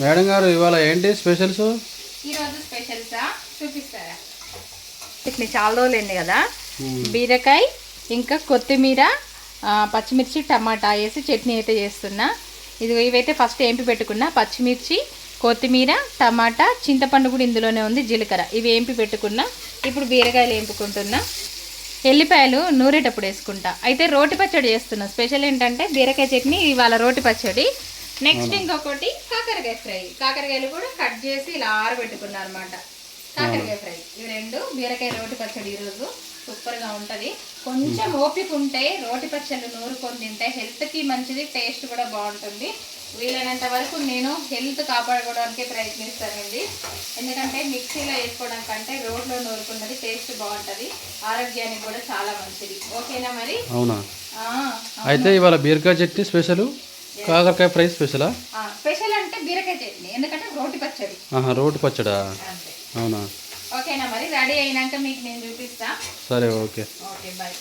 Madam గారు ఇవాళ ఏంటి స్పెషల్స్? ఈరోజు స్పెషల్సా? చూపిస్తారా? చట్నీ చాలా రోజులు అయింది కదా. బీరకాయ ఇంకా కొత్తిమీర ఆ, పచ్చిమిర్చి టమాటా వేసి చట్నీ అయితే చేస్తున్నా. ఇది ఇవైతే ఫస్ట్ ఏంపి పెట్టుకున్నా. పచ్చిమిర్చి కొత్తిమీర టమాటా చింతపండు కూడా ఇందులోనే ఉంది జీలకర్ర. ఇవి ఏంపి పెట్టుకున్నా. ఇప్పుడు బీరకాయలు ఏంపుకుంటున్నా. ఎల్లిపాయలు నూరేటప్పుడు వేసుకుంటా. అయితే రోటి పచ్చడి చేస్తున్నా. స్పెషల్ ఏంటంటే బీరకాయ చట్నీ ఇవాళ రోటి పచ్చడి. నెక్స్ట్ ఇంకొకటి కాకరకాయ ఫ్రై. కాకరకాయలు కూడా కట్ చేసి ఇలా ఆరబెట్టుకున్నా అనమాట కాకరకాయ ఫ్రై. ఇవి రెండు బీరకాయ రోటి పచ్చడి ఈరోజు సూపర్గా ఉంటుంది. కొంచెం ఓపిక ఉంటే రోటి పచ్చళ్ళు నూరుకొని తింటే హెల్త్కి మంచిది టేస్ట్ కూడా బాగుంటుంది. వీలైనంత వరకు నేను హెల్త్ కాపాడుకోవడానికి ప్రయత్నిస్తానండి. ఎందుకంటే మిక్సీలో వేసుకోవడం కంటే రోడ్లో నూరుకున్నది టేస్ట్ బాగుంటుంది. ఆరోగ్యానికి కూడా చాలా మంచిది. ఓకేనా మరి? అవునా? అయితే ఇవాళ బీరకాయ చట్నీ స్పెషల్ కాకరకాయ ఫ్రై స్పెషలా? బీరకాయ చట్నీ. ఎందుకంటే రోటి పచ్చడి. రోటి పచ్చడా? అవునా? ఓకేనా మరి? రెడీ అయినాక మీకు నేను చూపిస్తా. సరే ఓకే. Okay bye.